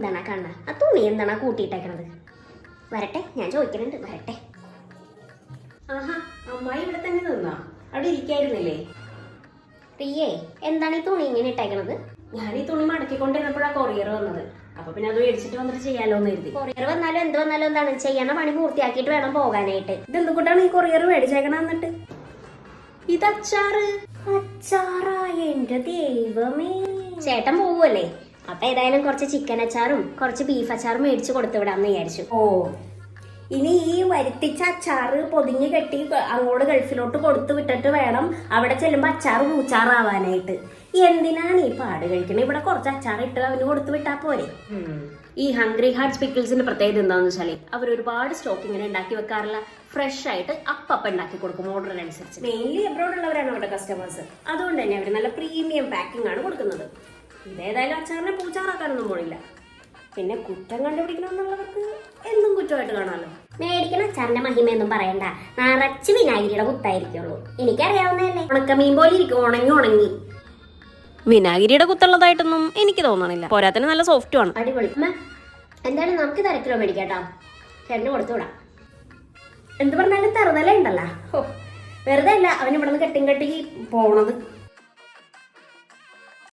എന്താണ് കാണുന്നത് ആ തുണി എന്താണ് കൂട്ടിയിട്ടേക്കണത്? വരട്ടെ ഞാൻ ചോദിക്കുന്നുണ്ട് വരട്ടെ. ആഹാ അമ്മായി ഇവിടെ തന്നെ നിന്നാ. അവിടെ ഇരിക്കായിരുന്നില്ലേ? പ്രിയേ എന്താണ് ഈ തുണി ഇങ്ങനെ ഇട്ടേക്കണത്? ഞാൻ ഈ തുണി മടക്കിക്കൊണ്ടിരുന്നപ്പോഴാണ് കൊറിയർ വന്നത്. അപ്പൊ പിന്നെ അത് മേടിച്ചിട്ട് വന്നിട്ട് ചെയ്യാലോ എന്ന് കരുതി. കൊറിയർ വന്നാലും എന്ത് വന്നാലും എന്താണ്? ചെയ്യണ പണി പൂർത്തിയാക്കിയിട്ട് വേണം പോകാനായിട്ട്. ഇത് എന്തുകൊണ്ടാണ് ഈ കൊറിയർ മേടിച്ചേക്കണ എന്നിട്ട്? ഇത് അച്ചാറ് അച്ചാറായ എന്റെ ദൈവമേ. ചേട്ടൻ പോവുമല്ലേ അപ്പൊ ഏതായാലും കുറച്ച് ചിക്കൻ അച്ചാറും കുറച്ച് ബീഫ് അച്ചാറും മേടിച്ചു കൊടുത്തു വിടാന്ന് വിചാരിച്ചു. ഓ ഇനി ഈ വരുത്തിച്ച അച്ചാറ് പൊതിഞ്ഞു കെട്ടി അങ്ങോട്ട് ഗൾഫിലോട്ട് കൊടുത്തു വിട്ടിട്ട് വേണം അവിടെ ചെല്ലുമ്പോൾ അച്ചാറ് മൂച്ചാറാവാനായിട്ട് എന്തിനാണ് ഈ പാട് കഴിക്കണേ? ഇവിടെ കുറച്ച് അച്ചാർ ഇട്ട് അവന് കൊടുത്തു വിട്ടാ പോരെ. ഈ ഹംഗ്രി ഹാർട്ട് പിക്കിൾസിന്റെ പ്രത്യേകത എന്താണെന്ന് വെച്ചാൽ അവർ ഒരുപാട് സ്റ്റോക്ക് ഇങ്ങനെ ഉണ്ടാക്കി വെക്കാറില്ല. ഫ്രഷ് ആയിട്ട് അപ്പപ്പ ഉണ്ടാക്കി കൊടുക്കും ഓർഡറിനനുസരിച്ച് മെയിൻലി എബ്രോഡ് ഉള്ളവരാണ് അവരുടെ കസ്റ്റമേഴ്സ് അതുകൊണ്ട് തന്നെ അവർ നല്ല പ്രീമിയം പാക്കിംഗ് ആണ് കൊടുക്കുന്നത്. ഇതേതായാലും അച്ചാറിനെ പൂച്ചാറാക്കാനൊന്നും പോണില്ല. പിന്നെ കുറ്റം കണ്ടുപിടിക്കണമെന്നുള്ളവർക്ക് എന്തും കുറ്റമായിട്ട് കാണാമല്ലോ മേടിക്കണ അച്ചാറിന്റെ മഹിമയൊന്നും പറയണ്ട. നിറച്ച് വിനാഗിരിയുടെ കുത്തായിരിക്കുള്ളൂ. എനിക്കറിയാവുന്നതല്ലേ? ഉണക്കമീൻ പോലെ ഇരിക്കും ഉണങ്ങി ഉണങ്ങി. വിനാഗിരിയുടെ കുത്തുള്ളതായിട്ടൊന്നും എനിക്ക് തോന്നണില്ല. പോരാത്തിന് നല്ല സോഫ്റ്റ് ആണ്. അടിപൊളി. അമ്മ എന്തായാലും നമുക്ക് തിരക്കിലോ മേടിക്കാട്ടോ. ചേട്ടന് കൊടുത്തുവിടാം. എന്ത് പറഞ്ഞാലും തറുതല ഉണ്ടല്ലോ വെറുതെ അല്ല അവൻ ഇവിടെ നിന്ന് കെട്ടിയും കെട്ടി പോണത്.